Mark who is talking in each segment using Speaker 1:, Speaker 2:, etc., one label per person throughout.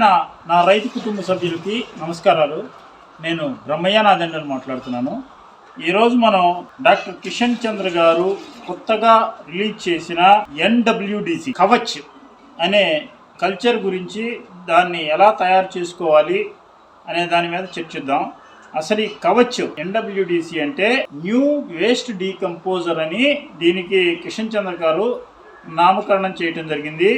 Speaker 1: ప్రియమైన నా రైతు కుటుంబ సభ్యులకి నమస్కారాలు. నేను బ్రహ్మయ్య నాదండలు మాట్లాడుతున్నాను. ఈరోజు మనం డాక్టర్ కిషన్ చంద్ర గారు కొత్తగా రిలీజ్ చేసిన ఎన్డబ్ల్యూడిసి కవచ్ అనే కల్చర్ గురించి దాన్ని ఎలా తయారు చేసుకోవాలి అనే దాని మీద చర్చిద్దాం. అసలు ఈ Kavach N W D C అంటే న్యూ వేస్ట్ డీకంపోజర్ అని దీనికి కిషన్ చంద్ర గారు నామకరణం చేయటం జరిగింది.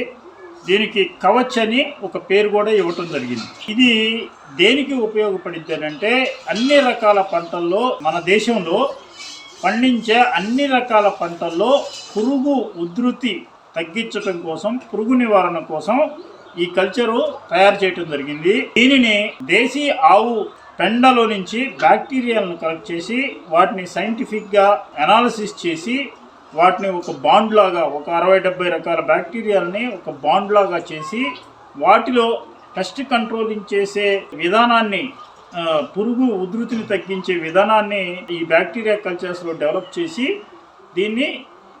Speaker 1: దీనికి కవచ్ అని ఒక పేరు కూడా ఇవ్వటం జరిగింది. ఇది దేనికి ఉపయోగపడిద్ది అంటే అన్ని రకాల పంటల్లో మన దేశంలో పండించే అన్ని రకాల పంటల్లో పురుగు ఉధృతి తగ్గించటం కోసం పురుగు నివారణ కోసం ఈ కల్చరు తయారు చేయటం జరిగింది. దీనిని దేశీ ఆవు పెండలో నుంచి బ్యాక్టీరియాలను కలెక్ట్ చేసి వాటిని సైంటిఫిక్గా అనాలిసిస్ చేసి వాటిని ఒక బాండ్ లాగా ఒక అరవై డెబ్బై రకాల బ్యాక్టీరియాలని ఒక బాండ్ లాగా చేసి వాటిలో పెస్ట్ కంట్రోలింగ్ చేసే విధానాన్ని పురుగు ఉధృతిని తగ్గించే విధానాన్ని ఈ బ్యాక్టీరియా కల్చర్స్లో డెవలప్ చేసి దీన్ని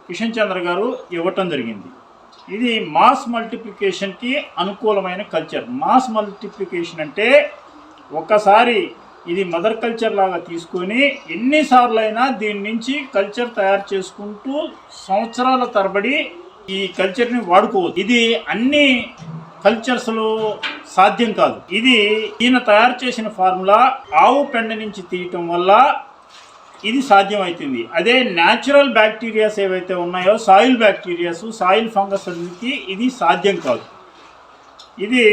Speaker 1: కిషన్ చంద్ర గారు ఇవ్వటం జరిగింది. ఇది మాస్ మల్టిప్లికేషన్కి అనుకూలమైన కల్చర్ మాస్ మల్టిప్లికేషన్ అంటే ఒకసారి ఇది మదర్ కల్చర్ లాగా తీసుకొని ఎన్నిసార్లు అయినా దీని నుంచి కల్చర్ తయారు చేసుకుంటూ సంవత్సరాల తరబడి ఈ కల్చర్ని వాడుకోవచ్చు. ఇది అన్ని కల్చర్స్లో సాధ్యం కాదు. ఇది ఈయన తయారు చేసిన ఫార్ములా ఆవు పెండ నుంచి తీయటం వల్ల ఇది సాధ్యమవుతుంది అదే న్యాచురల్ బ్యాక్టీరియాస్ ఏవైతే ఉన్నాయో సాయిల్ బ్యాక్టీరియాస్ సాయిల్ ఫంగస్ ఇది సాధ్యం కాదు. ఇది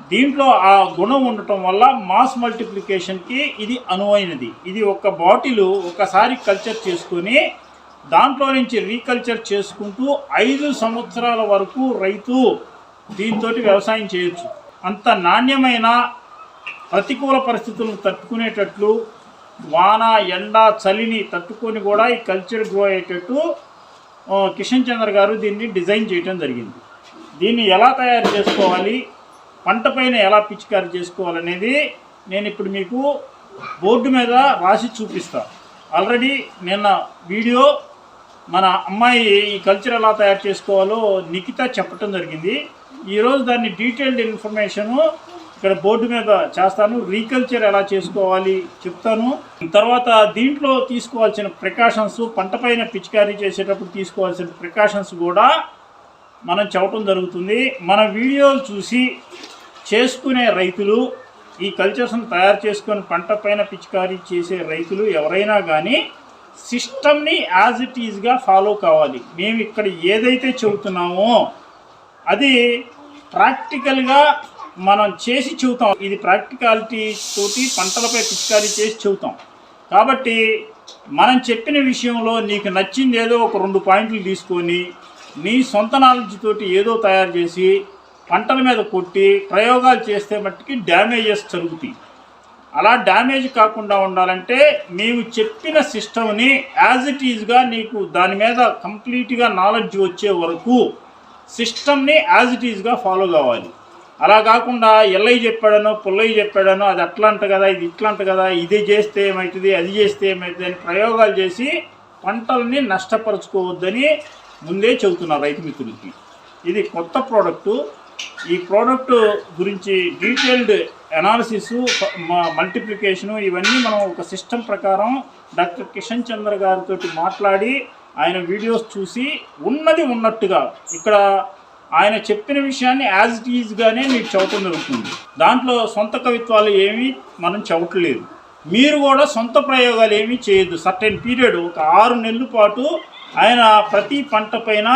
Speaker 1: దీంట్లో ఆ గుణం ఉండటం వల్ల మాస్ మల్టిప్లికేషన్కి ఇది అనువైనది. ఇది ఒక బాటిల్ ఒకసారి కల్చర్ చేసుకొని దాంట్లో నుంచి రీకల్చర్ చేసుకుంటూ ఐదు సంవత్సరాల వరకు రైతు దీంతో వ్యవసాయం చేయొచ్చు. అంత నాణ్యమైన ప్రతికూల పరిస్థితులను తట్టుకునేటట్లు వాన ఎండ చలిని తట్టుకొని కూడా ఈ కల్చర్ గ్రో అయ్యేటట్టు కిషన్ చంద్ర గారు దీన్ని డిజైన్ చేయడం జరిగింది. దీన్ని ఎలా తయారు చేసుకోవాలి? పంట పైన ఎలా పిచికారి చేసుకోవాలనేది నేను ఇప్పుడు మీకు బోర్డు మీద రాసి చూపిస్తా. ఆల్రెడీ నిన్న వీడియో మన అమ్మాయి ఈ కల్చర్ ఎలా తయారు చేసుకోవాలో నిఖిత చెప్పటం జరిగింది. ఈరోజు దాన్ని డీటెయిల్డ్ ఇన్ఫర్మేషను ఇక్కడ బోర్డు మీద చేస్తాను. రీకల్చర్ ఎలా చేసుకోవాలి చెప్తాను. తర్వాత దీంట్లో తీసుకోవాల్సిన ప్రికాషన్స్ పంట పైన పిచికారీ చేసేటప్పుడు తీసుకోవాల్సిన ప్రికాషన్స్ కూడా మనం చెప్పడం జరుగుతుంది. మన వీడియోలు చూసి చేసుకునే రైతులు ఈ కల్చర్స్ని తయారు చేసుకొని పంట పైన పిచికారీ చేసే రైతులు ఎవరైనా కానీ సిస్టమ్ని యాజ్ ఇట్ ఈజ్గా ఫాలో కావాలి. మేము ఇక్కడ ఏదైతే చెబుతున్నామో అది ప్రాక్టికల్గా మనం చేసి చెబుతాం. ఇది ప్రాక్టికాలిటీ తోటి పంటలపై పిచికారీ చేసి చెబుతాం. కాబట్టి మనం చెప్పిన విషయంలో నీకు నచ్చింది ఏదో ఒక రెండు పాయింట్లు తీసుకొని నీ సొంత నాలెడ్జ్ తోటి ఏదో తయారు చేసి పంటల మీద కొట్టి ప్రయోగాలు చేస్తే మట్టుకి డ్యామేజెస్ జరుగుతాయి. అలా డ్యామేజ్ కాకుండా ఉండాలంటే మేము చెప్పిన సిస్టమ్ని యాజ్ ఇట్ ఈజ్గా నీకు దాని మీద కంప్లీట్గా నాలెడ్జ్ వచ్చే వరకు సిస్టమ్ని యాజ్ ఇట్ ఈజ్గా ఫాలో కావాలి. అలా కాకుండా ఎల్లయ్య చెప్పాడనో పుల్లయ్య చెప్పాడనో అది అట్లా అంట కదా ఇది ఇట్లా అంట కదా ఇది చేస్తే ఏమవుతుంది అది చేస్తే ఏమవుతుంది అని ప్రయోగాలు చేసి పంటల్ని నష్టపరుచుకోవద్దని ముందే చెబుతున్నారు రైతు మిత్రులకి. ఇది కొత్త ప్రోడక్టు ఈ ప్రోడక్ట్ గురించి డీటెయిల్డ్ అనాలిసిస్ మల్టిప్లికేషను ఇవన్నీ మనం ఒక సిస్టమ్ ప్రకారం డాక్టర్ కిషన్ చంద్ర గారితో మాట్లాడి ఆయన వీడియోస్ చూసి ఉన్నది ఉన్నట్టుగా ఇక్కడ ఆయన చెప్పిన విషయాన్ని యాజ్ ఇట్ ఈజ్గానే మీకు చెప్పడం జరుగుతుంది దాంట్లో సొంత కవిత్వాలు ఏమీ మనం చెప్పట్లేదు మీరు కూడా సొంత ప్రయోగాలు ఏమీ చేయొద్దు. సర్టెన్ పీరియడ్ ఒక ఆరు నెలల పాటు ఆయన ప్రతి పంట పైన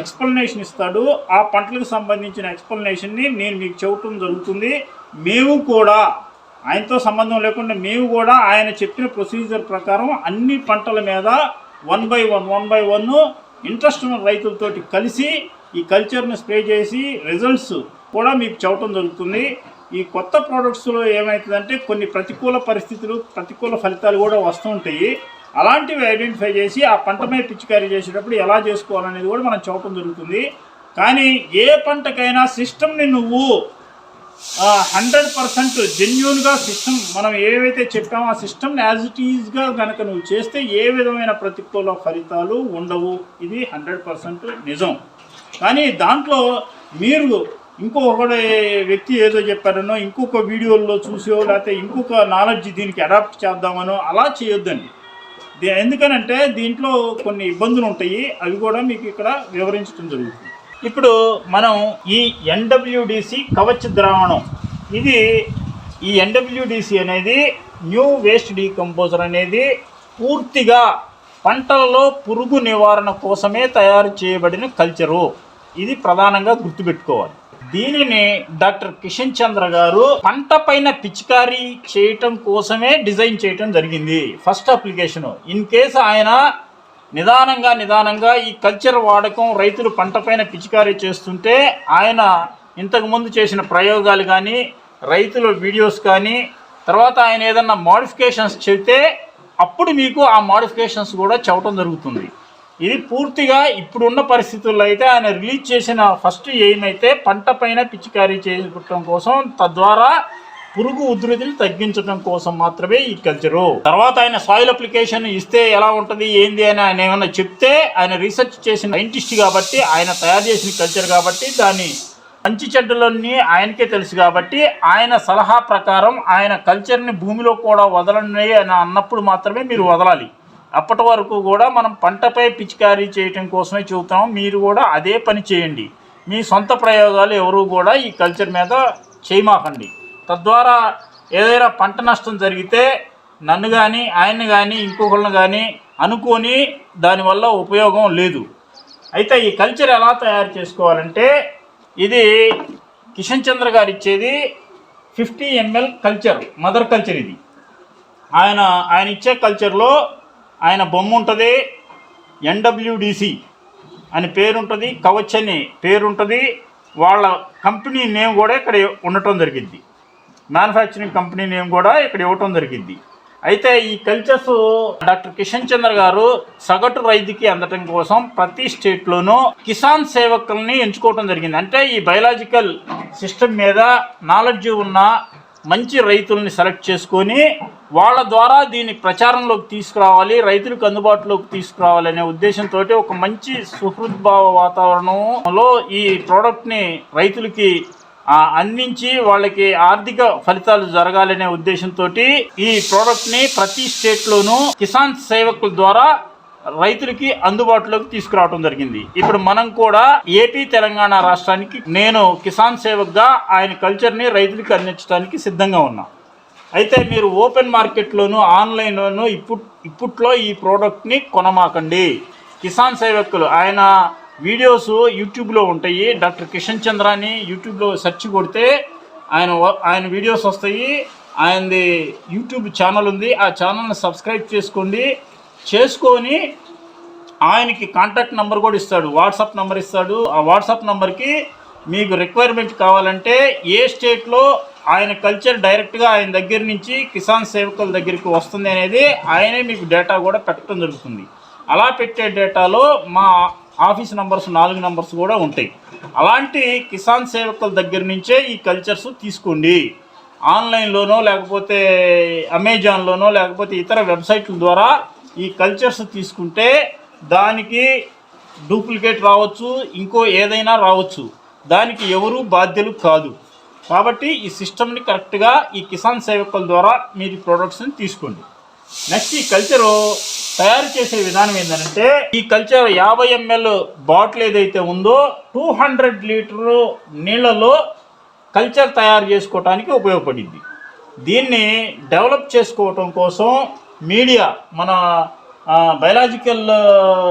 Speaker 1: ఎక్స్ప్లెనేషన్ ఇస్తాడు. ఆ పంటలకు సంబంధించిన ఎక్స్ప్లెనేషన్ని నేను మీకు చెప్పడం జరుగుతుంది. మేము కూడా ఆయనతో సంబంధం లేకుండా మేము కూడా ఆయన చెప్పిన ప్రొసీజర్ ప్రకారం అన్ని పంటల మీద one by one one by one interest ఉన్న రైతులతోటి కలిసి ఈ కల్చర్ను స్ప్రే చేసి రిజల్ట్స్ కూడా మీకు చెప్పడం జరుగుతుంది. ఈ కొత్త ప్రోడక్ట్స్లో ఏమవుతుందంటే కొన్ని ప్రతికూల పరిస్థితులు ప్రతికూల ఫలితాలు కూడా వస్తూ ఉంటాయి. అలాంటివి ఐడెంటిఫై చేసి ఆ పంట మీద పిచికారీ చేసేటప్పుడు ఎలా చేసుకోవాలనేది కూడా మనం చెప్పడం జరుగుతుంది. కానీ ఏ పంటకైనా సిస్టమ్ని నువ్వు హండ్రెడ్ పర్సెంట్ జెన్యున్గా సిస్టమ్ మనం ఏవైతే చెప్పామో ఆ సిస్టమ్ని యాజ్ ఇట్ ఈజ్గా కనుక నువ్వు చేస్తే ఏ విధమైన ప్రతికూల ఫలితాలు ఉండవు. ఇది హండ్రెడ్ పర్సెంట్ నిజం. కానీ దాంట్లో మీరు ఇంకొకటి వ్యక్తి ఏదో చెప్పారనో ఇంకొక వీడియోల్లో చూసో లేకపోతే ఇంకొక నాలెడ్జ్ దీనికి అడాప్ట్ చేద్దామనో అలా చేయొద్దండి. ఎందుకనంటే దీంట్లో కొన్ని ఇబ్బందులు ఉంటాయి. అవి కూడా మీకు ఇక్కడ వివరించడం జరుగుతుంది. ఇప్పుడు మనం ఈ ఎన్డబ్ల్యూడిసి కవచ్ ద్రావణం. ఇది ఈ ఎన్డబ్ల్యూడిసి అనేది న్యూ వేస్ట్ డీకంపోజర్ అనేది పూర్తిగా పంటలలో పురుగు నివారణ కోసమే తయారు చేయబడిన కల్చరు ఇది ప్రధానంగా గుర్తుపెట్టుకోవాలి. దీనిని డాక్టర్ కిషన్ చంద్ర గారు పంట పైన పిచికారీ చేయటం కోసమే డిజైన్ చేయటం జరిగింది. First application. ఇన్ కేసు ఆయన నిదానంగా నిదానంగా ఈ కల్చర్ వాడకం రైతులు పంట పైన పిచికారీ చేస్తుంటే ఆయన ఇంతకుముందు చేసిన ప్రయోగాలు కానీ రైతుల వీడియోస్ కానీ తర్వాత ఆయన ఏదన్నా మాడిఫికేషన్స్ చెబితే అప్పుడు మీకు ఆ మాడిఫికేషన్స్ కూడా చెప్పడం జరుగుతుంది. ఇది పూర్తిగా ఇప్పుడున్న పరిస్థితుల్లో అయితే ఆయన రిలీజ్ చేసిన ఫస్ట్ ఎయిమ్ అయితే పంట పైన పిచికారీ చేయటం కోసం తద్వారా పురుగు ఉధృతిని తగ్గించడం కోసం మాత్రమే ఈ కల్చరు తర్వాత ఆయన సాయిల్ అప్లికేషన్ ఇస్తే ఎలా ఉంటుంది ఏంది అని ఆయన ఏమైనా చెప్తే ఆయన రీసెర్చ్ చేసిన సైంటిస్ట్ కాబట్టి ఆయన తయారు చేసిన కల్చర్ కాబట్టి దాన్ని మంచి చెడ్డలన్నీ ఆయనకే తెలుసు కాబట్టి ఆయన సలహా ప్రకారం ఆయన కల్చర్ని భూమిలో కూడా వదలండి అని అన్నప్పుడు మాత్రమే మీరు వదలాలి. అప్పటి వరకు కూడా మనం పంటపై పిచికారీ చేయటం కోసమే చెబుతాం మీరు కూడా అదే పని చేయండి. మీ సొంత ప్రయోగాలు ఎవరు కూడా ఈ కల్చర్ మీద చేయమాకండి. తద్వారా ఏదైనా పంట నష్టం జరిగితే నన్ను కానీ ఆయన్ని కానీ ఇంకొకళ్ళని కానీ అనుకొని దానివల్ల ఉపయోగం లేదు. అయితే ఈ కల్చర్ ఎలా తయారు చేసుకోవాలంటే ఇది కిషన్ చంద్ర గారు ఇచ్చేది fifty ML culture mother culture ఇది. ఆయన ఆయన ఇచ్చే కల్చర్లో ఆయన బొమ్మ ఉంటుంది ఎన్డబ్ల్యూడిసి అని పేరుంటుంది కవచ్ అని పేరుంటుంది. వాళ్ళ కంపెనీ నేమ్ కూడా ఇక్కడ ఉండటం జరిగింది. మ్యానుఫ్యాక్చరింగ్ కంపెనీ నేమ్ కూడా ఇక్కడ ఇవ్వటం జరిగింది. అయితే ఈ కల్చర్స్ డాక్టర్ కిషన్ చంద్ర గారు సగటు రైతుకి అందటం కోసం ప్రతి స్టేట్లోనూ కిసాన్ సేవకుల్ని ఎంచుకోవటం జరిగింది. అంటే ఈ బయలాజికల్ సిస్టమ్ మీద నాలెడ్జ్ ఉన్న మంచి రైతుల్ని సెలెక్ట్ చేసుకొని వాళ్ళ ద్వారా దీన్ని ప్రచారంలోకి తీసుకురావాలి రైతులకు అందుబాటులోకి తీసుకురావాలి అనే ఉద్దేశంతో ఒక మంచి సుహృద్భావ వాతావరణంలో ఈ ప్రోడక్ట్ని రైతులకి అందించి వాళ్ళకి ఆర్థిక ఫలితాలు జరగాలనే ఉద్దేశంతో ఈ ప్రోడక్ట్ని ప్రతి స్టేట్లోనూ కిసాన్ సేవకుల ద్వారా రైతులకి అందుబాటులోకి తీసుకురావడం జరిగింది. ఇప్పుడు మనం కూడా ఏపీ తెలంగాణ రాష్ట్రానికి నేను కిసాన్ సేవక్గా ఆయన కల్చర్ని రైతులకి అందించడానికి సిద్ధంగా ఉన్నా. అయితే మీరు ఓపెన్ మార్కెట్లోను ఆన్లైన్లోను ఇప్పుడు ఇప్పట్లో ఈ ప్రోడక్ట్ని కొనమాకండి. కిసాన్ సేవకులు ఆయన వీడియోస్ యూట్యూబ్లో ఉంటాయి. డాక్టర్ కిషన్ చంద్ర అని యూట్యూబ్లో సెర్చ్ కొడితే ఆయన ఆయన వీడియోస్ వస్తాయి. ఆయనది యూట్యూబ్ ఛానల్ ఉంది. ఆ ఛానల్ని సబ్స్క్రైబ్ చేసుకోండి. చేసుకొని ఆయనకి కాంటాక్ట్ నెంబర్ కూడా ఇస్తాడు. వాట్సాప్ నెంబర్ ఇస్తాడు. ఆ వాట్సాప్ నెంబర్కి మీకు రిక్వైర్మెంట్ కావాలంటే ఏ స్టేట్లో ఆయన కల్చర్ డైరెక్ట్గా ఆయన దగ్గర నుంచి కిసాన్ సేవకుల దగ్గరికి వస్తుంది అనేది ఆయనే మీకు డేటా కూడా పెట్టడం జరుగుతుంది. అలా పెట్టే డేటాలో మా ఆఫీస్ నంబర్స్ నాలుగు నంబర్స్ కూడా ఉంటాయి. అలాంటి కిసాన్ సేవకుల దగ్గర నుంచే ఈ కల్చర్స్ తీసుకోండి. ఆన్లైన్లోనో లేకపోతే అమెజాన్లోనో లేకపోతే ఇతర వెబ్సైట్ల ద్వారా ఈ కల్చర్స్ తీసుకుంటే దానికి డూప్లికేట్ రావచ్చు ఇంకో ఏదైనా రావచ్చు. దానికి ఎవరు బాధ్యులు కాదు. కాబట్టి ఈ సిస్టమ్ని కరెక్ట్గా ఈ కిసాన్ సేవకుల ద్వారా మీరు ప్రొడక్ట్స్ని తీసుకోండి. నెక్స్ట్ ఈ కల్చరు తయారు చేసే విధానం ఏంటంటే ఈ కల్చర్ యాభై ఎంఎల్ బాటిల్ ఏదైతే ఉందో టూ హండ్రెడ్ లీటరు నీళ్ళలో కల్చర్ తయారు చేసుకోవటానికి ఉపయోగపడింది. దీన్ని డెవలప్ చేసుకోవటం కోసం మీడియా మన బయలాజికల్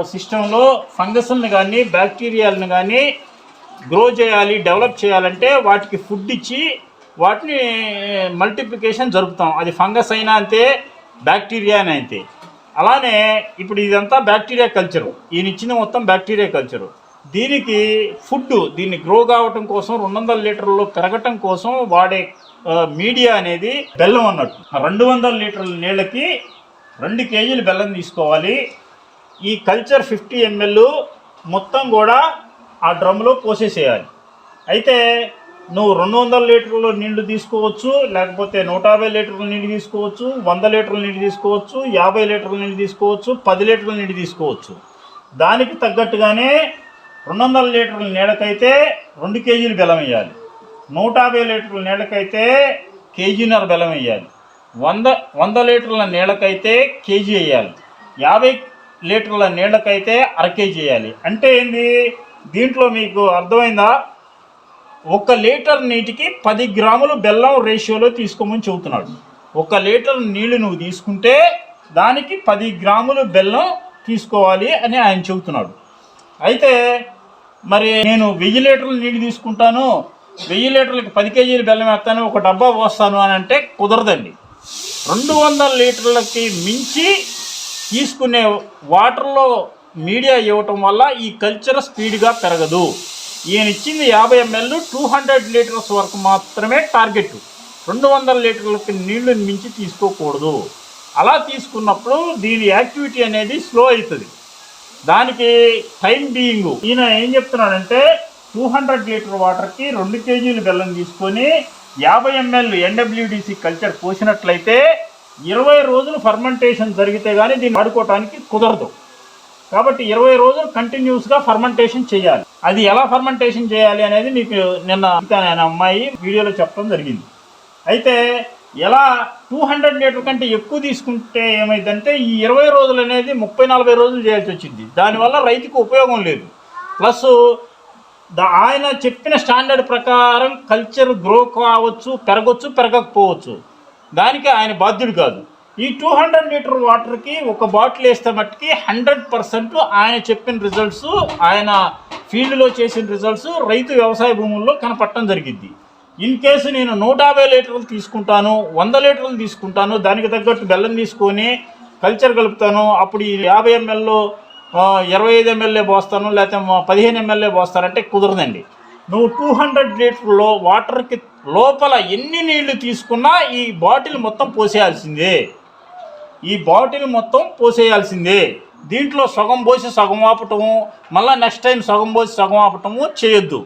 Speaker 1: సిస్టంలో ఫంగస్ని కానీ బ్యాక్టీరియాలను కానీ గ్రో చేయాలి డెవలప్ చేయాలంటే వాటికి ఫుడ్ ఇచ్చి వాటిని మల్టిప్లికేషన్ జరుపుతాం. అది ఫంగస్ అయినా అంతే బ్యాక్టీరియా అయినా అంతే. అలానే ఇప్పుడు ఇదంతా బ్యాక్టీరియా కల్చరు. ఈయన ఇచ్చింది మొత్తం బ్యాక్టీరియా కల్చరు. దీనికి ఫుడ్ దీన్ని గ్రో కావటం కోసం రెండు వందల లీటర్లు పెరగటం కోసం వాడే మీడియా అనేది బెల్లం అన్నట్టు. రెండు వందల లీటర్ల నీళ్ళకి రెండు కేజీలు బెల్లం తీసుకోవాలి. ఈ కల్చర్ ఫిఫ్టీ ఎంఎల్ మొత్తం కూడా ఆ డ్రమ్లో పోసేసేయాలి. అయితే నువ్వు రెండు వందల లీటర్ల నీళ్ళు తీసుకోవచ్చు లేకపోతే నూట యాభై లీటర్ల నీళ్ళు తీసుకోవచ్చు వంద లీటర్ల నీళ్ళు తీసుకోవచ్చు యాభై లీటర్ల నీళ్ళు తీసుకోవచ్చు పది లీటర్ల నీళ్ళు తీసుకోవచ్చు. దానికి తగ్గట్టుగానే రెండు వందల లీటర్ల నీళ్ళకైతే రెండు కేజీలు బెల్లం వేయాలి. నూట యాభై లీటర్ల నీళ్ళకైతే కేజీన్నర బెల్లం వేయాలి. వంద వంద లీటర్ల నీళ్ళకైతే కేజీ వేయాలి. యాభై లీటర్ల నీళ్ళకైతే అర కేజీ వేయాలి. అంటే ఏంది? దీంట్లో మీకు అర్థమైందా? ఒక లీటర్ నీటికి పది గ్రాములు బెల్లం రేషియోలో తీసుకోమని చెబుతున్నాడు. ఒక లీటర్ నీళ్ళు నువ్వు తీసుకుంటే దానికి పది గ్రాములు బెల్లం తీసుకోవాలి అని ఆయన చెబుతున్నాడు. అయితే మరి నేను వెయ్యి లీటర్లు నీళ్ళు తీసుకుంటాను. వెయ్యి లీటర్లకు పది కేజీలు బెల్లం వేస్తాను ఒక డబ్బా పోస్తాను అని అంటే కుదరదండి. రెండు వందల లీటర్లకి మించి తీసుకునే వాటర్లో మీడియా ఇవ్వటం వల్ల ఈ కల్చర్ స్పీడ్గా పెరగదు. ఈయన ఇచ్చింది యాభై ఎంఎల్ టూ హండ్రెడ్ లీటర్స్ వరకు మాత్రమే టార్గెట్. రెండు వందల లీటర్లకి నీళ్ళు మించి తీసుకోకూడదు. అలా తీసుకున్నప్పుడు దీని యాక్టివిటీ అనేది స్లో అవుతుంది. దానికి టైం బీయింగ్ ఈయన ఏం చెప్తున్నాడంటే టూ హండ్రెడ్ లీటర్ వాటర్కి రెండు కేజీలు బెల్లం తీసుకొని యాభై ఎంఎల్ ఎన్డబ్ల్యూడిసి కల్చర్ పోసినట్లయితే ఇరవై రోజులు ఫర్మెంటేషన్ జరిగితే కానీ దీన్ని వాడుకోవటానికి కుదరదు. కాబట్టి ఇరవై రోజులు కంటిన్యూస్గా ఫర్మెంటేషన్ చేయాలి. అది ఎలా ఫర్మెంటేషన్ చేయాలి అనేది మీకు నిన్న ఇంకా అమ్మాయి వీడియోలో చెప్పడం జరిగింది. అయితే ఎలా టూ హండ్రెడ్ లీటర్ కంటే ఎక్కువ తీసుకుంటే ఏమైందంటే ఈ ఇరవై రోజులు అనేది ముప్పై నలభై రోజులు చేయాల్సి వచ్చింది. దానివల్ల రైతుకు ఉపయోగం లేదు. ప్లస్ ఆయన చెప్పిన స్టాండర్డ్ ప్రకారం కల్చర్ గ్రో కావచ్చు పెరగచ్చు పెరగకపోవచ్చు. దానికి ఆయన బాధ్యుడు కాదు. ఈ టూ హండ్రెడ్ లీటర్ వాటర్కి ఒక బాటిల్ వేస్తే మట్టుకి హండ్రెడ్ పర్సెంట్ ఆయన చెప్పిన రిజల్ట్స్ ఆయన ఫీల్డ్లో చేసిన రిజల్ట్స్ రైతు వ్యవసాయ భూముల్లో కనపడటం జరిగింది. ఇన్ కేసు నేను నూట యాభై లీటర్లు తీసుకుంటాను వంద లీటర్లు తీసుకుంటాను దానికి తగ్గట్టు బెల్లం తీసుకొని కల్చర్ కలుపుతాను. అప్పుడు ఈ యాభై ఎంఎల్లో ఇరవై ఐదు ఎంఎల్ఏ పోస్తాను లేకపోతే పదిహేను ఎంఎల్ఏ పోస్తానంటే కుదరదండి. నువ్వు టూ హండ్రెడ్ లీటర్లో వాటర్కి లోపల ఎన్ని నీళ్ళు తీసుకున్నా ఈ బాటిల్ మొత్తం పోసేయాల్సిందే. ఈ బాటిల్ మొత్తం పోసేయాల్సిందే. దీంట్లో సగం పోసి సగం ఆపటము మళ్ళీ నెక్స్ట్ టైం సగం పోసి సగం ఆపటము చేయొద్దు.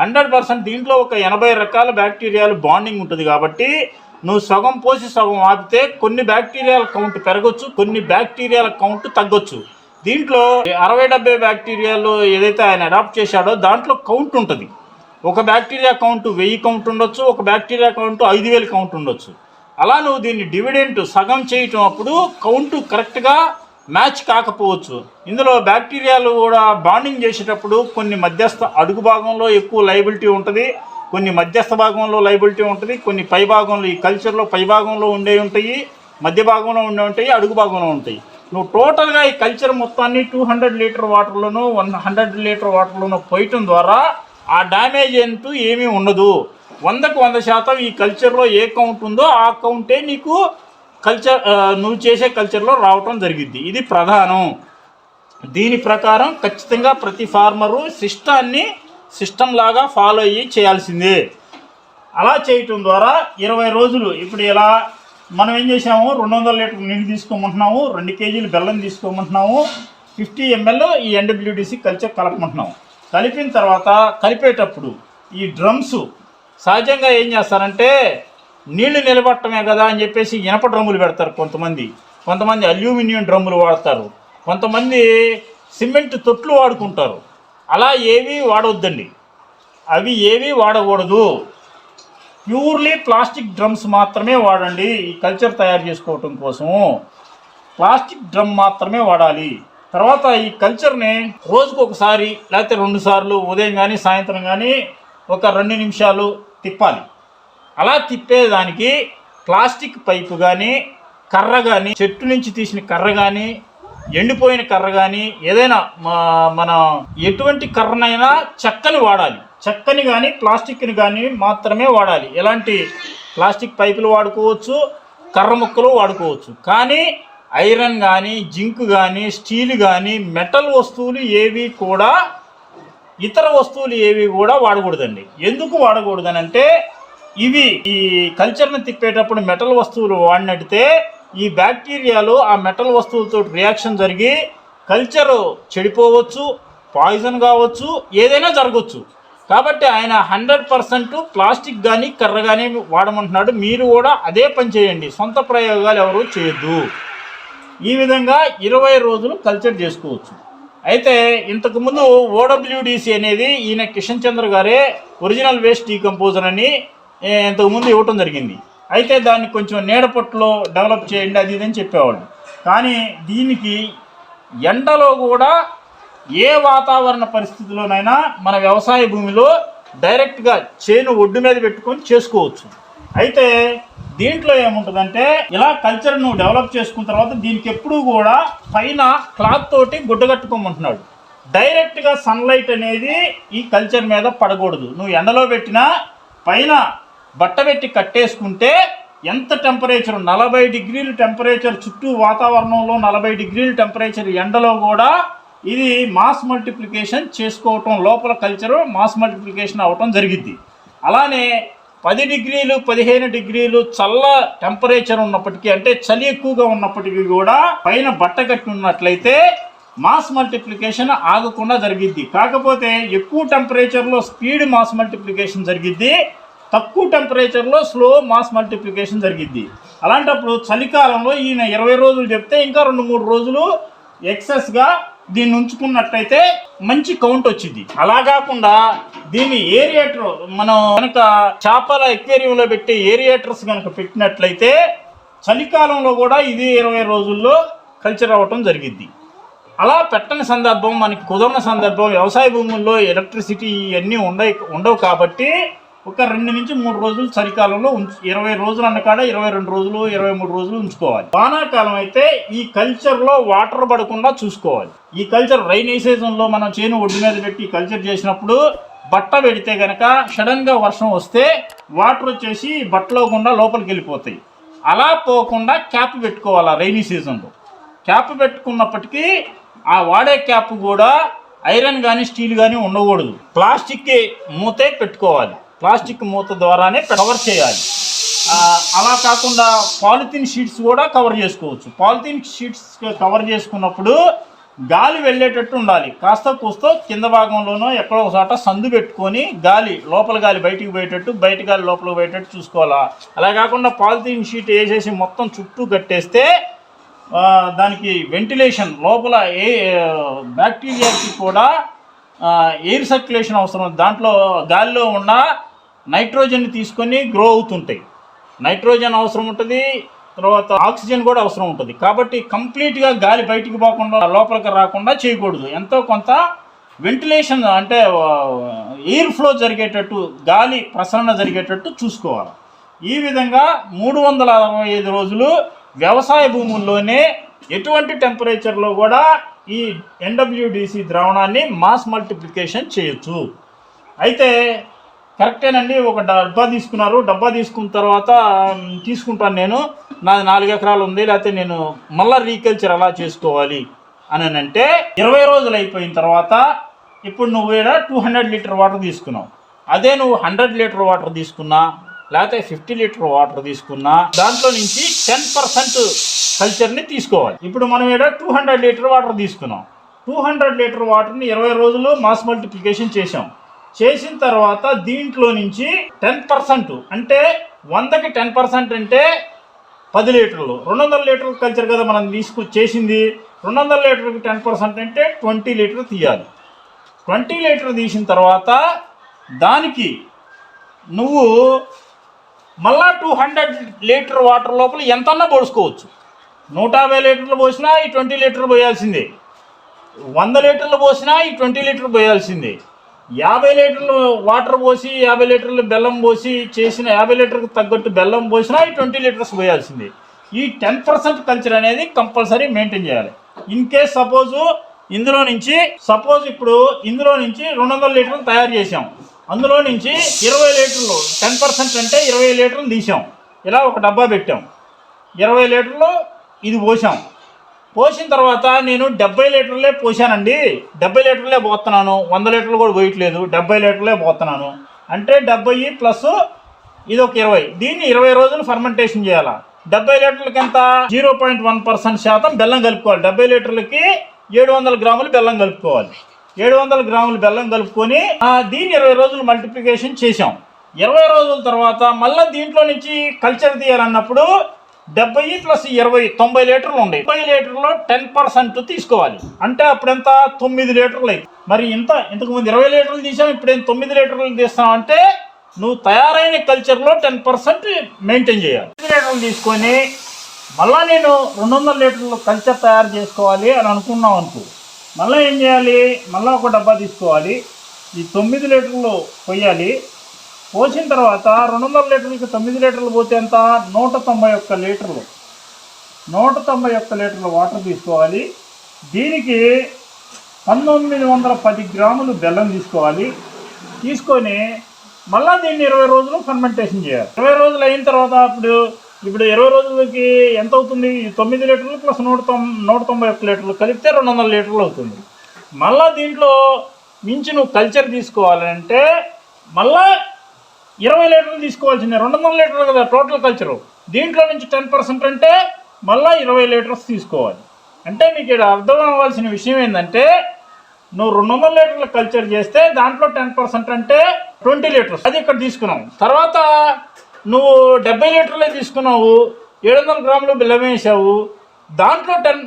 Speaker 1: హండ్రెడ్ పర్సెంట్ దీంట్లో ఒక ఎనభై రకాల బ్యాక్టీరియాలు బాండింగ్ ఉంటుంది కాబట్టి నువ్వు సగం పోసి సగం ఆపితే కొన్ని బ్యాక్టీరియాల కౌంట్ పెరగచ్చు కొన్ని బ్యాక్టీరియాల కౌంట్ తగ్గొచ్చు. దీంట్లో అరవై డెబ్బై బ్యాక్టీరియాలు ఏదైతే ఆయన అడాప్ట్ చేశాడో దాంట్లో కౌంట్ ఉంటుంది. ఒక బ్యాక్టీరియా కౌంట్ వెయ్యి కౌంట్ ఉండొచ్చు ఒక బ్యాక్టీరియా కౌంట్ ఐదు వేలు కౌంట్ ఉండొచ్చు. అలా నువ్వు దీన్ని డివిడెంట్ సగం చేయటం అప్పుడు కౌంటు కరెక్ట్గా మ్యాచ్ కాకపోవచ్చు. ఇందులో బ్యాక్టీరియాలు కూడా బాండింగ్ చేసేటప్పుడు కొన్ని మధ్యస్థ అడుగు భాగంలో ఎక్కువ లైబిలిటీ ఉంటుంది కొన్ని మధ్యస్థ భాగంలో లైబిలిటీ ఉంటుంది కొన్ని పై భాగంలో ఈ కల్చర్లో పై భాగంలో ఉండే ఉంటాయి మధ్య భాగంలో ఉండే ఉంటాయి అడుగు భాగంలో ఉంటాయి. నువ్వు టోటల్గా ఈ కల్చర్ మొత్తాన్ని టూ హండ్రెడ్ లీటర్ వాటర్లోనూ వన్ హండ్రెడ్ లీటర్ వాటర్లోనూ పోయటం ద్వారా ఆ డ్యామేజ్ అంటూ ఏమీ ఉండదు. వందకు వంద శాతం ఈ కల్చర్లో ఏ కౌంట్ ఉందో ఆ కౌంటే నీకు కల్చర్ నువ్వు చేసే కల్చర్లో రావటం జరిగింది ఇది ప్రధానం. దీని ప్రకారం ఖచ్చితంగా ప్రతి ఫార్మరు సిస్టాన్ని సిస్టమ్ లాగా ఫాలో అయ్యి చేయాల్సిందే. అలా చేయటం ద్వారా ఇరవై రోజులు ఇప్పుడు ఇలా మనం ఏం చేసాము రెండు వందల లీటర్ నీళ్ళు తీసుకోమంటున్నాము. రెండు కేజీలు బెల్లం తీసుకోమంటున్నాము. ఫిఫ్టీ ఎంఎల్ ఈ N W D C culture కలపమంటున్నాము. కలిపిన తర్వాత కలిపేటప్పుడు ఈ డ్రమ్స్ సహజంగా ఏం చేస్తారంటే నీళ్ళు నిలబట్టమే కదా అని చెప్పేసి ఇనప డ్రమ్ములు పెడతారు కొంతమంది. కొంతమంది అల్యూమినియం డ్రమ్ములు వాడతారు. కొంతమంది సిమెంట్ తొట్లు వాడుకుంటారు. అలా ఏవి వాడవద్దండి అవి ఏవి వాడకూడదు. ప్యూర్లీ ప్లాస్టిక్ డ్రమ్స్ మాత్రమే వాడండి ఈ కల్చర్ తయారు చేసుకోవటం కోసం ప్లాస్టిక్ డ్రమ్ మాత్రమే వాడాలి. తర్వాత ఈ కల్చర్ని రోజుకు ఒకసారి లేకపోతే రెండు సార్లు ఉదయం కానీ సాయంత్రం కానీ ఒక రెండు నిమిషాలు తిప్పాలి. అలా తిప్పేదానికి ప్లాస్టిక్ పైపు కానీ కర్ర కానీ చెట్టు నుంచి తీసిన కర్ర కానీ ఎండిపోయిన కర్ర కానీ ఏదైనా మా- మన ఎటువంటి కర్రనైనా చెక్కని వాడాలి. చెక్కని కానీ ప్లాస్టిక్ని కానీ మాత్రమే వాడాలి. ఎలాంటి ప్లాస్టిక్ పైపులు వాడుకోవచ్చు కర్ర ముక్కలు వాడుకోవచ్చు. కానీ ఐరన్ కానీ జింక్ కానీ స్టీల్ కానీ మెటల్ వస్తువులు ఏవి కూడా ఇతర వస్తువులు ఏవి కూడా వాడకూడదండి. ఎందుకు వాడకూడదని అంటే ఇవి ఈ కల్చర్ని తిప్పేటప్పుడు మెటల్ వస్తువులు వాడినట్టే ఈ బ్యాక్టీరియాలు ఆ మెటల్ వస్తువులతో రియాక్షన్ జరిగి కల్చరు చెడిపోవచ్చు పాయిజన్ కావచ్చు ఏదైనా జరగవచ్చు కాబట్టి ఆయన హండ్రెడ్ పర్సెంట్ ప్లాస్టిక్ కానీ కర్ర కానీ వాడమంటున్నాడు. మీరు కూడా అదే పని చేయండి. సొంత ప్రయోగాలు ఎవరు చేయొద్దు. ఈ విధంగా ఇరవై రోజులు కల్చర్ చేసుకోవచ్చు. అయితే ఇంతకుముందు ఓడబ్ల్యూడిసి అనేది ఈయన కిషన్ చంద్ర గారే ఒరిజినల్ వేస్ట్ డీకంపోజర్ అని ఇంతకుముందు ఇవ్వటం జరిగింది. అయితే దాన్ని కొంచెం నీడపొట్టులో డెవలప్ చేయండి అది ఇది అని చెప్పేవాళ్ళు. కానీ దీనికి ఎండలో కూడా ఏ వాతావరణ పరిస్థితిలోనైనా మన వ్యవసాయ భూమిలో డైరెక్ట్గా చేను ఒడ్డు మీద పెట్టుకొని చేసుకోవచ్చు. అయితే దీంట్లో ఏముంటుందంటే ఇలా కల్చర్ నువ్వు డెవలప్ చేసుకున్న తర్వాత దీనికి ఎప్పుడూ కూడా పైన క్లాత్ తోటి గుడ్డ కట్టుకోమంటున్నాడు. డైరెక్ట్గా సన్లైట్ అనేది ఈ కల్చర్ మీద పడకూడదు. నువ్వు ఎండలో పెట్టినా పైన బట్ట పెట్టి కట్టేసుకుంటే ఎంత టెంపరేచర్? నలభై డిగ్రీలు టెంపరేచర్ చుట్టూ వాతావరణంలో నలభై డిగ్రీలు టెంపరేచర్ ఎండలో కూడా ఇది మాస్ మల్టిప్లికేషన్ చేసుకోవటం లోపల కల్చర్ మాస్ మల్టిప్లికేషన్ అవ్వటం జరిగిద్ది. అలానే పది డిగ్రీలు పదిహేను డిగ్రీలు చల్ల టెంపరేచర్ ఉన్నప్పటికీ అంటే చలి ఎక్కువగా ఉన్నప్పటికీ కూడా పైన బట్ట కట్టి ఉన్నట్లయితే మాస్ మల్టిప్లికేషన్ ఆగకుండా జరిగిద్ది. కాకపోతే ఎక్కువ టెంపరేచర్లో స్పీడ్ మాస్ మల్టిప్లికేషన్ జరిగిద్ది. తక్కువ టెంపరేచర్లో స్లో మాస్ మల్టిప్లికేషన్ జరిగిద్ది. అలాంటప్పుడు చలికాలంలో ఈయన ఇరవై రోజులు చెప్తే ఇంకా రెండు మూడు రోజులు ఎక్సెస్గా దీన్ని ఉంచుకున్నట్టయితే మంచి కౌంట్ వచ్చింది అలా కాకుండా దీన్ని ఏరియేటర్ మనం కనుక చేపల ఎక్వేరియంలో పెట్టి ఏరియేటర్స్ కనుక పెట్టినట్లయితే చలికాలంలో కూడా ఇది ఇరవై రోజుల్లో కల్చర్ అవ్వటం జరిగిద్ది. అలా పెట్టని సందర్భం మనకి కుదరని సందర్భం వ్యవసాయ భూముల్లో ఎలక్ట్రిసిటీ ఇవన్నీ ఉండవు ఉండవు కాబట్టి ఒక రెండు నుంచి మూడు రోజులు చలికాలంలో ఉంచు ఇరవై రోజులు అన్నకాడ ఇరవై రెండు రోజులు ఇరవై మూడు రోజులు ఉంచుకోవాలి. వానాకాలం అయితే ఈ కల్చర్లో వాటర్ పడకుండా చూసుకోవాలి. ఈ కల్చర్ రైనీ సీజన్లో మనం చేను ఒడ్డు మీద పెట్టి కల్చర్ చేసినప్పుడు బట్ట పెడితే కనుక సడన్గా వర్షం వస్తే వాటర్ వచ్చేసి బట్టలో గుండా లోపలికి వెళ్ళిపోతాయి. అలా పోకుండా క్యాప్ పెట్టుకోవాలి రైనీ సీజన్లో క్యాప్ పెట్టుకున్నప్పటికీ ఆ వాడే క్యాప్ కూడా ఐరన్ కానీ స్టీల్ కానీ ఉండకూడదు. ప్లాస్టిక్ మూతే పెట్టుకోవాలి. ప్లాస్టిక్ మూత ద్వారానే కవర్ చేయాలి. అలా కాకుండా పాలిథిన్ షీట్స్ కూడా కవర్ చేసుకోవచ్చు. పాలిథిన్ షీట్స్ కవర్ చేసుకున్నప్పుడు గాలి వెళ్ళేటట్టు ఉండాలి. కాస్త కూస్తో కింద భాగంలోనో ఎక్కడో ఒక చోట సందు పెట్టుకొని గాలి లోపల గాలి బయటికి పోయేటట్టు బయట గాలి లోపలికి పోయేటట్టు చూసుకోవాలా. అలా కాకుండా పాలిథిన్ షీట్ వేసేసి మొత్తం చుట్టూ కట్టేస్తే దానికి వెంటిలేషన్ లోపల ఏ బ్యాక్టీరియాకి కూడా ఎయిర్ సర్క్యులేషన్ అవసరం. దాంట్లో గాలిలో ఉన్న నైట్రోజన్ తీసుకొని గ్రో అవుతుంటాయి. నైట్రోజన్ అవసరం ఉంటుంది తర్వాత ఆక్సిజన్ కూడా అవసరం ఉంటుంది. కాబట్టి కంప్లీట్గా గాలి బయటికి పోకుండా లోపలికి రాకుండా చేయకూడదు. ఎంతో కొంత వెంటిలేషన్ అంటే ఎయిర్ ఫ్లో జరిగేటట్టు గాలి ప్రసరణ జరిగేటట్టు చూసుకోవాలి. ఈ విధంగా మూడు వందల అరవై ఐదు రోజులు వ్యవసాయ భూముల్లోనే ఎటువంటి టెంపరేచర్లో కూడా ఈ ఎన్డబ్ల్యూడిసి ద్రావణాన్ని మాస్ మల్టిప్లికేషన్ చేయొచ్చు. అయితే కరెక్టేనండి ఒక డబ్బా తీసుకున్నారు. డబ్బా తీసుకున్న తర్వాత తీసుకుంటాను నేను. నాది నాలుగు ఎకరాలు ఉంది లేకపోతే నేను మళ్ళీ రీకల్చర్ ఎలా చేసుకోవాలి అని అంటే ఇరవై రోజులు అయిపోయిన తర్వాత ఇప్పుడు నువ్వు ఇక్కడ టూ హండ్రెడ్ లీటర్ వాటర్ తీసుకున్నావు. అదే నువ్వు హండ్రెడ్ లీటర్ వాటర్ తీసుకున్నా లేకపోతే ఫిఫ్టీ లీటర్ వాటర్ తీసుకున్నా దాంట్లో నుంచి టెన్ పర్సెంట్ కల్చర్ని తీసుకోవాలి. ఇప్పుడు మనం ఇక్కడ టూ హండ్రెడ్ లీటర్ వాటర్ తీసుకున్నాం. టూ హండ్రెడ్ లీటర్ వాటర్ని ఇరవై రోజులు మాస్ మల్టిప్లికేషన్ చేసాం చేసిన తర్వాత దీంట్లో నుంచి టెన్ పర్సెంట్ అంటే వందకి టెన్ పర్సెంట్ అంటే పది లీటర్లు. రెండు వందల లీటర్లు కల్చర్ కదా మనం తీసుకు చేసింది. రెండు వందల లీటర్కి టెన్ పర్సెంట్ అంటే ట్వంటీ లీటర్ తీయాలి. ట్వంటీ లీటర్ తీసిన తర్వాత దానికి నువ్వు మళ్ళా టూ హండ్రెడ్ లీటర్ వాటర్ లోపల ఎంతన్నా పోసుకోవచ్చు. నూట యాభై లీటర్లు పోసినా ఈ ట్వంటీ లీటర్లు పోయాల్సిందే. వంద లీటర్లు పోసినా ఈ ట్వంటీ లీటర్లు పోయాల్సిందే. యాభై లీటర్లు వాటర్ పోసి యాభై లీటర్లు బెల్లం పోసి చేసిన యాభై లీటర్కి తగ్గట్టు బెల్లం పోసినా ఈ ట్వంటీ లీటర్స్ పోయాల్సింది. ఈ టెన్ పర్సెంట్ కల్చర్ అనేది కంపల్సరీ మెయింటైన్ చేయాలి. ఇన్ కేస్ సపోజు ఇందులో నుంచి సపోజ్ ఇప్పుడు ఇందులో నుంచి రెండు వందల లీటర్లు తయారు చేసాం అందులో నుంచి ఇరవై లీటర్లు టెన్ పర్సెంట్ అంటే ఇరవై లీటర్లు తీసాం ఇలా ఒక డబ్బా పెట్టాం. ఇరవై లీటర్లు ఇది పోసాం పోసిన తర్వాత నేను డెబ్బై లీటర్లే పోసానండి డెబ్బై లీటర్లే పోతున్నాను. వంద లీటర్లు కూడా పోయట్లేదు. డెబ్బై లీటర్లే పోతున్నాను. అంటే డెబ్బై ప్లస్ ఇది ఒక ఇరవై. దీన్ని ఇరవై రోజులు ఫర్మెంటేషన్ చేయాలా? డెబ్బై లీటర్లకి ఎంత? జీరో పాయింట్ వన్ పర్సెంట్ శాతం బెల్లం కలుపుకోవాలి. డెబ్బై లీటర్లకి ఏడు వందల గ్రాములు బెల్లం కలుపుకోవాలి. ఏడు వందల గ్రాములు బెల్లం కలుపుకొని దీన్ని ఇరవై రోజులు మల్టిప్లికేషన్ చేసాం ఇరవై రోజుల తర్వాత మళ్ళీ దీంట్లో నుంచి కల్చర్ తీయాలన్నప్పుడు డెబ్బై ప్లస్ ఇరవై తొంభై లీటర్లు ఉన్నాయి తొంభై లీటర్లో టెన్ పర్సెంట్ తీసుకోవాలి. అంటే అప్పుడెంత? తొమ్మిది లీటర్లు. అయింది మరి ఇంత? ఇంతకు ముందు ఇరవై లీటర్లు తీసాం ఇప్పుడు ఏం తొమ్మిది లీటర్లు తీస్తాం అంటే నువ్వు తయారైన కల్చర్లో టెన్ పర్సెంట్ మెయింటైన్ చేయాలి. తొమ్మిది లీటర్లు తీసుకొని మళ్ళా నేను రెండు వందల లీటర్లు కల్చర్ తయారు చేసుకోవాలి అని అనుకున్నాం అనుకో. మళ్ళీ ఏం చేయాలి? మళ్ళీ ఒక డబ్బా తీసుకోవాలి. ఈ తొమ్మిది లీటర్లు పొయ్యాలి పోసిన తర్వాత రెండు వందల లీటర్లకి తొమ్మిది లీటర్లు పోతే ఎంత? నూట తొంభై ఒక్క లీటర్లు. నూట తొంభై ఒక్క లీటర్ల వాటర్ తీసుకోవాలి. దీనికి పంతొమ్మిది వందల పది గ్రాములు బెల్లం తీసుకోవాలి. తీసుకొని మళ్ళా దీన్ని ఇరవై రోజులు ఫర్మెంటేషన్ చేయాలి. ఇరవై రోజులు అయిన తర్వాత అప్పుడు ఇప్పుడు ఇరవై రోజులకి ఎంత అవుతుంది? తొమ్మిది లీటర్లు ప్లస్ నూట తొం నూట తొంభై ఒక్క లీటర్లు కలిపితే రెండు వందల లీటర్లు అవుతుంది. మళ్ళా దీంట్లో మించి నువ్వు కల్చర్ తీసుకోవాలంటే మళ్ళా ఇరవై లీటర్లు తీసుకోవాల్సిందే. రెండు వందల లీటర్లు కదా టోటల్ కల్చరు దీంట్లో నుంచి టెన్ పర్సెంట్ అంటే మళ్ళీ ఇరవై లీటర్స్ తీసుకోవాలి. అంటే మీకు ఇక్కడ అర్థం అవ్వాల్సిన విషయం ఏంటంటే నువ్వు రెండు వందల లీటర్ల కల్చర్ చేస్తే దాంట్లో టెన్ పర్సెంట్ అంటే ట్వంటీ లీటర్స్. అది ఇక్కడ తీసుకున్నావు తర్వాత నువ్వు డెబ్బై లీటర్లే తీసుకున్నావు ఏడు వందల గ్రాములు బెల్లం వేసావు. దాంట్లో టెన్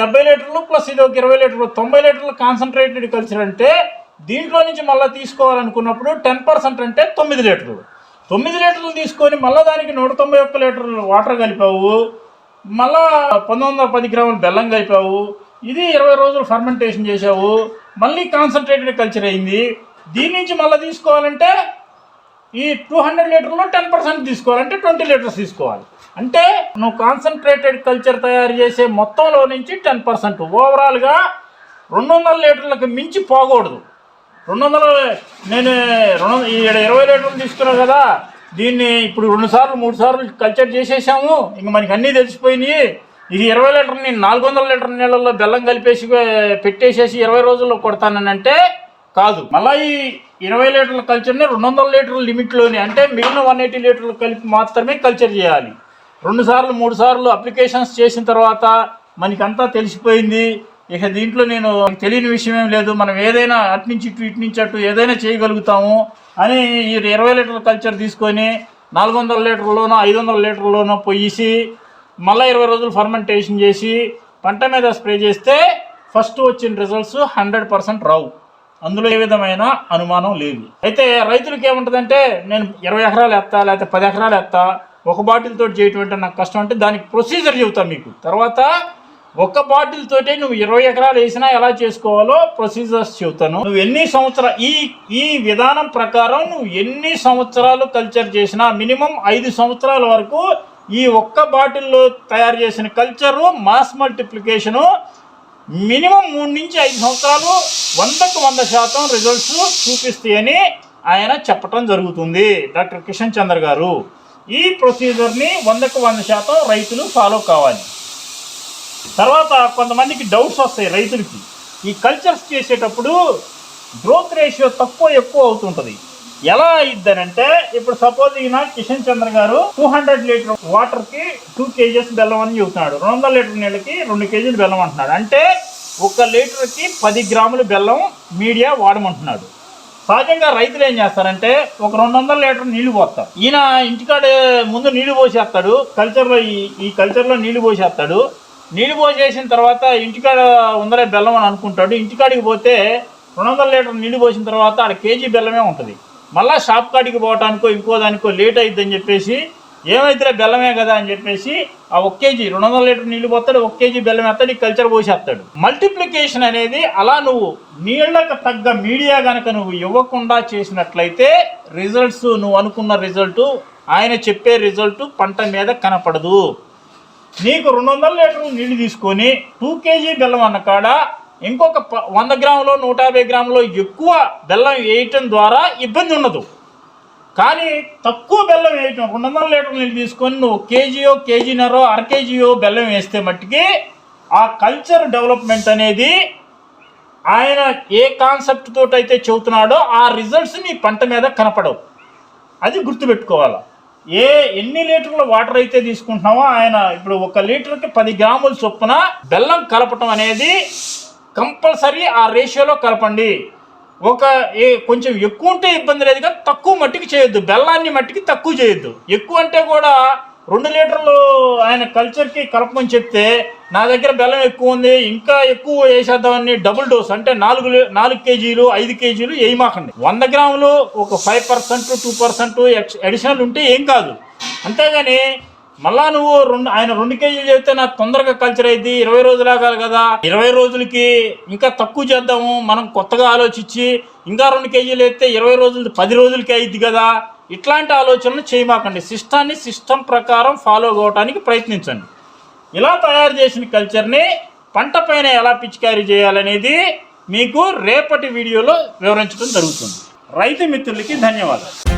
Speaker 1: డెబ్బై లీటర్లు ప్లస్ ఇది ఒక ఇరవై లీటర్లు తొంభై లీటర్లు కాన్సన్ట్రేటెడ్ కల్చర్ అంటే దీంట్లో నుంచి మళ్ళీ తీసుకోవాలనుకున్నప్పుడు టెన్ పర్సెంట్ అంటే తొమ్మిది లీటర్లు. తొమ్మిది లీటర్లు తీసుకొని మళ్ళీ దానికి నూట తొంభై ఒక్క లీటర్లు వాటర్ కలిపావు. మళ్ళా పంతొమ్మిది వందల పది గ్రాములు బెల్లం కలిపావు. ఇది ఇరవై రోజులు ఫర్మెంటేషన్ చేసావు మళ్ళీ కాన్సన్ట్రేటెడ్ కల్చర్ అయింది. దీని నుంచి మళ్ళీ తీసుకోవాలంటే ఈ టూ హండ్రెడ్ లీటర్లో టెన్ పర్సెంట్ తీసుకోవాలంటే ట్వంటీ లీటర్స్ తీసుకోవాలి. అంటే నువ్వు కాన్సన్ట్రేటెడ్ కల్చర్ తయారు చేసే మొత్తంలో నుంచి టెన్ పర్సెంట్. ఓవరాల్గా రెండు వందల లీటర్లకు మించి పోకూడదు. రెండు వందల నేను రెండు ఈ ఇరవై లీటర్లు తీసుకున్నాను కదా దీన్ని ఇప్పుడు రెండు సార్లు మూడు సార్లు కల్చర్ చేసేసాము. ఇంక మనకి అన్నీ తెలిసిపోయినాయి. ఇది ఇరవై లీటర్ నేను నాలుగు వందల లీటర్ నీళ్ళల్లో బెల్లం కలిపేసి పెట్టేసేసి ఇరవై రోజుల్లో కొడతానంటే కాదు. మళ్ళీ ఈ ఇరవై లీటర్ల కల్చర్ని రెండు వందల లీటర్ల లిమిట్లోనే అంటే మిగిలిన వన్ ఎయిటీ లీటర్లు కలిపి మాత్రమే కల్చర్ చేయాలి. రెండు సార్లు మూడు సార్లు అప్లికేషన్స్ చేసిన తర్వాత మనకంతా తెలిసిపోయింది. ఇక దీంట్లో నేను తెలియని విషయం ఏం లేదు. మనం ఏదైనా అటు నుంచి ఇటు ఇటు నుంచి అటు ఏదైనా చేయగలుగుతాము అని ఈ ఇరవై లీటర్ల కల్చర్ తీసుకొని నాలుగు వందల లీటర్లోనో ఐదు వందల లీటర్లోనో పొయ్యిసి మళ్ళీ ఇరవై రోజులు ఫర్మెంటేషన్ చేసి పంట మీద స్ప్రే చేస్తే ఫస్ట్ వచ్చిన రిజల్ట్స్ హండ్రెడ్ పర్సెంట్ రావు. అందులో ఏ విధమైన అనుమానం లేదు. అయితే రైతులకు ఏముంటుందంటే నేను ఇరవై ఎకరాలు ఎత్తా లేకపోతే పది ఎకరాలు ఎత్తా ఒక బాటిల్తో చేయటం అంటే నాకు కష్టం అంటే దానికి ప్రొసీజర్ చెబుతాను మీకు. తర్వాత ఒక్క బాటిల్ తోటే నువ్వు ఇరవై ఎకరాలు వేసినా ఎలా చేసుకోవాలో ప్రొసీజర్స్ చెబుతాను. నువ్వు ఎన్ని సంవత్సరాలు ఈ ఈ విధానం ప్రకారం నువ్వు ఎన్ని సంవత్సరాలు కల్చర్ చేసినా మినిమం ఐదు సంవత్సరాల వరకు ఈ ఒక్క బాటిల్లో తయారు చేసిన కల్చరు మాస్ మల్టిప్లికేషను మినిమం మూడు నుంచి ఐదు సంవత్సరాలు వందకు వంద శాతం రిజల్ట్స్ చూపిస్తాయని ఆయన చెప్పటం జరుగుతుంది. డాక్టర్ కిషన్ చంద్ర గారు. ఈ ప్రొసీజర్ని వందకు వంద శాతం రైతులు ఫాలో కావాలి. తర్వాత కొంతమందికి డౌట్స్ వస్తాయి రైతులకి. ఈ కల్చర్స్ చేసేటప్పుడు గ్రోత్ రేషియో తక్కువ ఎక్కువ అవుతుంటుంది. ఎలా అయిద్దనంటే ఇప్పుడు సపోజ్ ఈయన కిషన్ చంద్ర గారు టూ హండ్రెడ్ లీటర్ వాటర్కి టూ కేజీస్ బెల్లం అని చెబుతున్నాడు. రెండు వందల లీటర్ నీళ్ళకి రెండు కేజీలు బెల్లం అంటున్నాడు. అంటే ఒక లీటర్కి పది గ్రాములు బెల్లం మీడియా వాడమంటున్నాడు. సహజంగా రైతులు ఏం చేస్తారంటే ఒక రెండు వందల లీటర్ నీళ్ళు పోస్తారు. ఈయన ఇంటికాడ ముందు నీళ్ళు పోసేస్తాడు. కల్చర్లో ఈ ఈ కల్చర్లో నీళ్ళు పోసేస్తాడు. నీళ్ళు పోసేసిన తర్వాత ఇంటికాడ ఉందలే బెల్లం అని అనుకుంటాడు. ఇంటికాడికి పోతే రెండు వందల లీటర్ నీళ్ళు పోసిన తర్వాత ఆడ కేజీ బెల్లమే ఉంటుంది. మళ్ళీ షాప్ కాడికి పోవటానికో ఇంకో దానికో లేట్ అయిద్దని చెప్పేసి ఏమైతే బెల్లమే కదా అని చెప్పేసి ఆ ఒక కేజీ రెండు వందల లీటర్ నీళ్ళు పోతాడు ఒక కేజీ బెల్లం వేస్తాడు ఈ కల్చర్ పోసేస్తాడు. మల్టిప్లికేషన్ అనేది అలా నువ్వు నీళ్ళకు తగ్గ మీడియా కనుక నువ్వు ఇవ్వకుండా చేసినట్లయితే రిజల్ట్స్ నువ్వు అనుకున్న రిజల్ట్ ఆయన చెప్పే రిజల్ట్ పంట మీద కనపడదు. నీకు రెండు వందల లీటర్లు నీళ్ళు తీసుకొని టూ కేజీ బెల్లం అన్న కాడ ఇంకొక ప- వంద గ్రాములో నూట యాభై గ్రాములో ఎక్కువ బెల్లం వేయటం ద్వారా ఇబ్బంది ఉండదు కానీ తక్కువ బెల్లం వేయటం రెండు వందల లీటర్లు నీళ్ళు తీసుకొని నువ్వు కేజీయో కేజీన్నరో అర కేజీయో బెల్లం వేస్తే మట్టికి ఆ కల్చర్ డెవలప్మెంట్ అనేది ఆయన ఏ కాన్సెప్ట్ తోటైతే అయితే చెబుతున్నాడో ఆ రిజల్ట్స్ నీ పంట మీద కనపడవు. అది గుర్తుపెట్టుకోవాలి? ఏ ఎన్ని లీటర్ల వాటర్ అయితే తీసుకుంటున్నామో ఆయన ఇప్పుడు ఒక లీటర్కి పది గ్రాముల చొప్పున బెల్లం కలపటం అనేది కంపల్సరీ ఆ రేషియోలో కలపండి. ఒక ఏ కొంచెం ఎక్కువ ఉంటే ఇబ్బంది లేదు కానీ తక్కువ మట్టికి చేయొద్దు. బెల్లాన్ని మట్టికి తక్కువ చేయొద్దు. ఎక్కువ అంటే కూడా రెండు లీటర్లు ఆయన కల్చర్కి కలపమని చెప్తే నా దగ్గర బెల్లం ఎక్కువ ఉంది ఇంకా ఎక్కువ వేసేద్దామని డబుల్ డోస్ అంటే నాలుగు నాలుగు కేజీలు ఐదు కేజీలు వేయమాకండి. వంద గ్రాములు ఒక five percent two percent additional ఉంటే ఏం కాదు. అంతేగాని మళ్ళా నువ్వు రెండు ఆయన రెండు కేజీలు చెప్తే నాకు తొందరగా కల్చర్ అయింది ఇరవై రోజులు ఆగాలి కదా. ఇరవై రోజులకి ఇంకా తక్కువ చేద్దాము మనం కొత్తగా ఆలోచించి ఇంకా రెండు కేజీలు వేస్తే ఇరవై రోజులు పది రోజులకి అయింది కదా. ఇట్లాంటి ఆలోచనలు చేయమాకండి. సిస్టాన్ని సిస్టమ్ ప్రకారం ఫాలో అవ్వడానికి ప్రయత్నించండి. ఇలా తయారు చేసిన కల్చర్ని పంట పైన ఎలా పిచికారీ చేయాలనేది మీకు రేపటి వీడియోలో వివరించడం జరుగుతుంది. రైతు మిత్రులకి ధన్యవాదాలు.